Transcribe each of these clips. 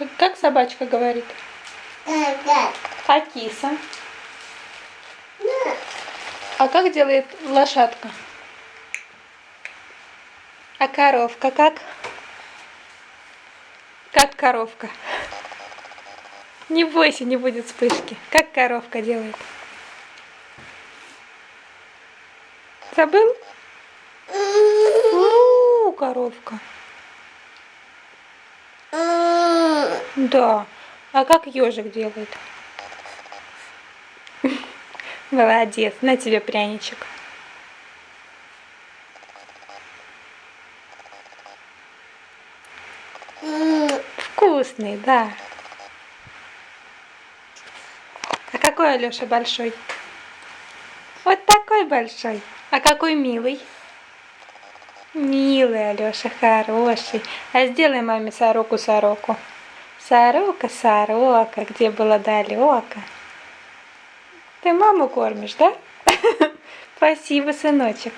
Как, как собачка говорит? А киса? А как делает лошадка? А коровка как? Как коровка? Не бойся, не будет вспышки. Как коровка делает? Забыл? У, коровка. Да. А как ежик делает? Молодец. На тебе пряничек. Вкусный, да. А какой Алёша большой? Вот такой большой. А какой милый? Милый Алёша, хороший. А сделай маме сороку-сороку. Сорока, сорока, где было далеко. Ты маму кормишь, да? Спасибо, сыночек.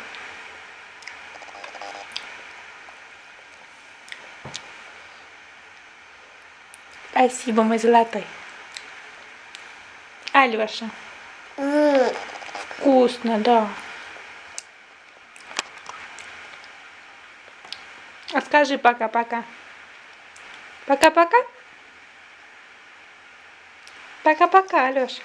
Спасибо, мой золотой. Алёша. Вкусно, да. А скажи пока-пока. Пока-пока. Пока-пока, Алёша.